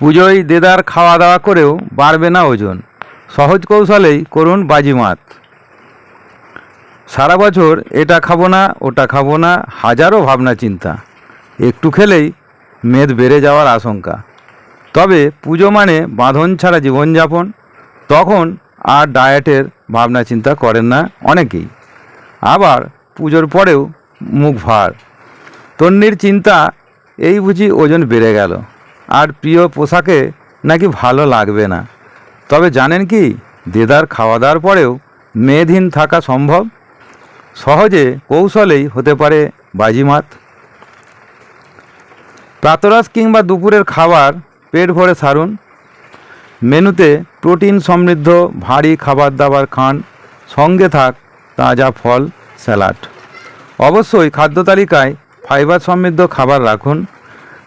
পুজোয় দেদার খাওয়া দাওয়া করেও বাড়বে না ওজন। সহজ কৌশলেই করুন বাজিমাত সারা বছর এটা খাব না, ওটা খাব না, হাজারো ভাবনা চিন্তা। একটু খেলেই মেদ বেড়ে যাওয়ার আশঙ্কা। তবে পুজো মানে বাঁধন ছাড়া জীবনযাপন, তখন আর ডায়েটের ভাবনা চিন্তা করেন না অনেকেই। আবার পুজোর পরেও মুখ ভার। তন্নির চিন্তা, এই বুঝি ওজন বেড়ে গেল। আর প্রিয় পোশাকে নাকি ভালো লাগবে না। তবে জানেন কি, দেদার খাওয়া দাওয়ার পরেও মেদহীন থাকা সম্ভব? সহজে কৌশলেই হতে পারে বাজিমাত। প্রাতরাস কিংবা দুপুরের খাবার পেট ভরে সারুন। মেনুতে প্রোটিন সমৃদ্ধ ভারী খাবার দাবার খান। সঙ্গে থাক তাজা ফল, স্যালাড। অবশ্যই খাদ্য তালিকায় ফাইবার সমৃদ্ধ খাবার রাখুন।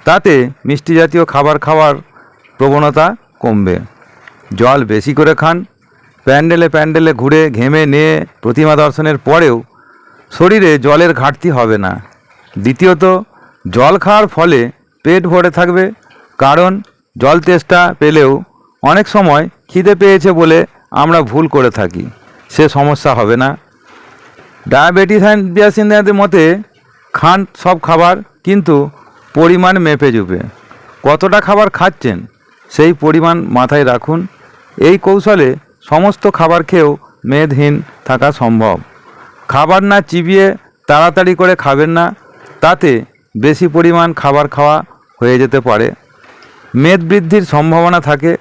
তাতে মিষ্টি জাতীয় খাবার খাওয়ার প্রবণতা কমবে। জল বেশি করে খান, প্যান্ডেলে প্যান্ডেলে ঘুরে ঘেমে নিয়ে প্রতিমা দর্শনের পরেও শরীরে জলের ঘাটতি হবে না। দ্বিতীয়ত, জল খাওয়ার ফলে পেট ভরে থাকবে, কারণ জল তেষ্টা পেলেও অনেক সময় খিদে পেয়েছে বলে আমরা ভুল করে থাকি, সে সমস্যা হবে না। ডায়াবেটিসাইনদের মতে, খান সব খাবার, কিন্তু পরিমাণ মেপে জুপে কতটা খাবার খাচ্ছেন, সেই পরিমাণ মাথায় রাখুন। এই কৌশলে সমস্ত খাবার খেয়েও মেদহীন থাকা সম্ভব। খাবার না চিবিয়ে তাড়াতাড়ি করে খাবেন না, তাতে বেশি পরিমাণ খাবার খাওয়া হয়ে যেতে পারে। মেদ বৃদ্ধির সম্ভাবনা থাকে,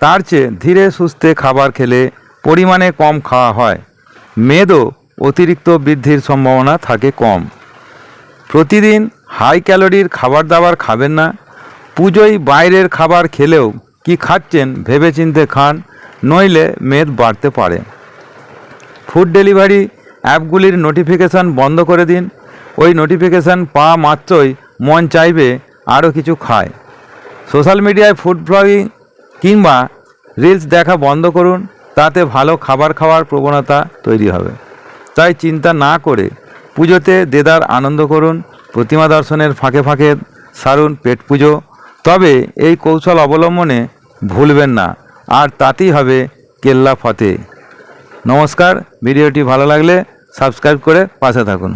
তার চেয়ে ধীরে সুস্থে খাবার খেলে পরিমাণে কম খাওয়া হয়। মেদও অতিরিক্ত বৃদ্ধির সম্ভাবনা থাকে কম। প্রতিদিন হাই ক্যালোরির খাবার দাবার খাবেন না। পুজোয় বাইরের খাবার খেলেও কি খাচ্ছেন ভেবেচিন্তে খান, নইলে মেদ বাড়তে পারে। ফুড ডেলিভারি অ্যাপগুলির নোটিফিকেশান বন্ধ করে দিন। ওই নোটিফিকেশান পাওয়া মাত্রই মন চাইবে আরও কিছু খায়। সোশ্যাল মিডিয়ায় ফুড ব্লগিং কিংবা রিলস দেখা বন্ধ করুন, তাতে ভালো খাবার খাওয়ার প্রবণতা তৈরি হবে। তাই চিন্তা না করে পুজোতে দেদার আনন্দ করুন প্রতিমা দর্শনের ফাঁকে ফাঁকে সারুন, পেট পুজো। তবে এই কৌশল অবলম্বনে ভুলবেন না, আর তাতেই হবে কেল্লা ফতে। নমস্কার, ভিডিওটি ভালো লাগলে সাবস্ক্রাইব করে পাশে থাকুন।